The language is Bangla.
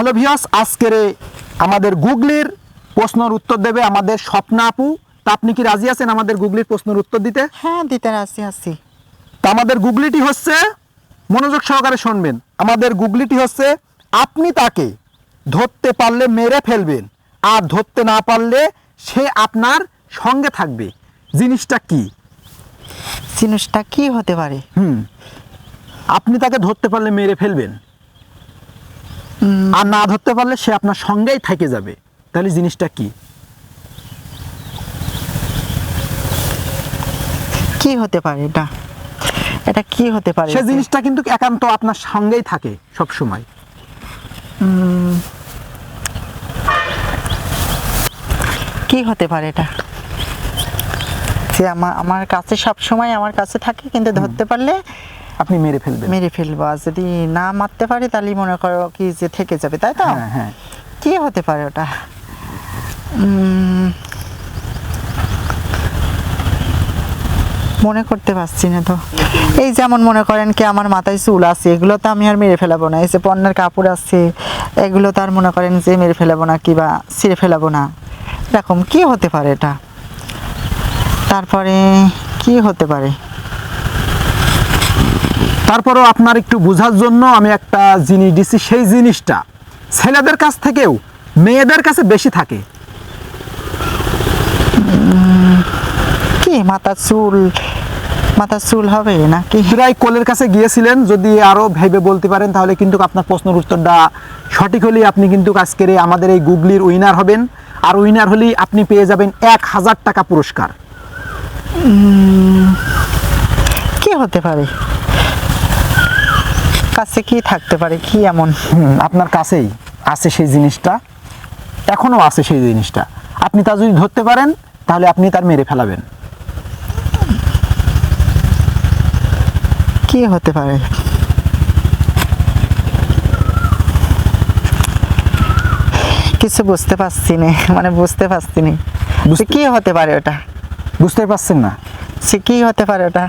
হ্যালো ভিয়াস আজকের আমাদের গুগলির প্রশ্নের উত্তর দেবে আমাদের স্বপ্না আপু। তা আপনি কি রাজি আছেন আমাদের গুগলির প্রশ্নের উত্তর দিতে? হ্যাঁ দিতে আসি আসি তা আমাদের গুগলিটি হচ্ছে মনোযোগ সহকারে শুনবেন। আমাদের গুগলিটি হচ্ছে আপনি তাকে ধরতে পারলে মেরে ফেলবেন আর ধরতে না পারলে সে আপনার সঙ্গে থাকবে। জিনিসটা কি? জিনিসটা কি হতে পারে? হুম। আপনি তাকে ধরতে পারলে মেরে ফেলবেন। আর না ধরতে পারলে সে আপনার সঙ্গেই থেকে যাবে। তাহলে জিনিসটা কি? কি হতে পারে এটা? এটা কি হতে পারে? সে জিনিসটা কিন্তু একান্ত আপনার সঙ্গেই থাকে সব সময় কি হতে পারে এটা? যে আমার আমার কাছে সব সময় আমার কাছে থাকে কিন্তু ধরতে পারলে আপনি মেরে ফেলবেন। মেরে ফেলব আর যদি না মারতে পারি তাহলে মনে করো কি যে থেকে যাবে তাই তো? হ্যাঁ হ্যাঁ। কি হতে পারে ওটা? মনে করতে পারছি না তো। এই যেমন মনে করেন কি আমার মাথায় চুল আছে এগুলো তো আমি আর মেরে ফেলাবো না। এই যে পণ্যের কাপড় আছে এগুলো তো আর মনে করেন যে মেরে ফেলাবো না কিবা ছিঁড়ে ফেলাবো না। এরকম কি হতে পারে এটা? তারপরে কি হতে পারে? তারপরেও আপনার একটু বোঝার জন্য আমি একটা জিনিস দিচ্ছি সেই জিনিসটা ছেলেদের কাছ থেকেও মেয়েদের কাছে বেশি থাকে। কি মাথার চুল মাথার চুল হবে নাকি? প্রায় কোলের কাছে গিয়েছিলেন যদি আরও ভেবে বলতে পারেন তাহলে কিন্তু আপনার প্রশ্নের উত্তরটা সঠিক হলেই আপনি কিন্তু আজকের আমাদের এই গুগলির উইনার হবেন। আর উইনার হলেই আপনি পেয়ে যাবেন এক হাজার টাকা পুরস্কার। কি হতে পারে? কাছে কি থাকতে পারে কি এমন? আপনার কাছেই আছে সেই জিনিসটা এখনও আছে সেই জিনিসটা। আপনি তা যদি ধরতে পারেন তাহলে আপনি তার মেরে ফেলাবেন। কি হতে পারে? কিছু বুঝতে পারছি না মানে বুঝতে পারছি না। কি হতে পারে ওটা? বুঝতে পারছেন না? সে কি হতে পারে ওটা?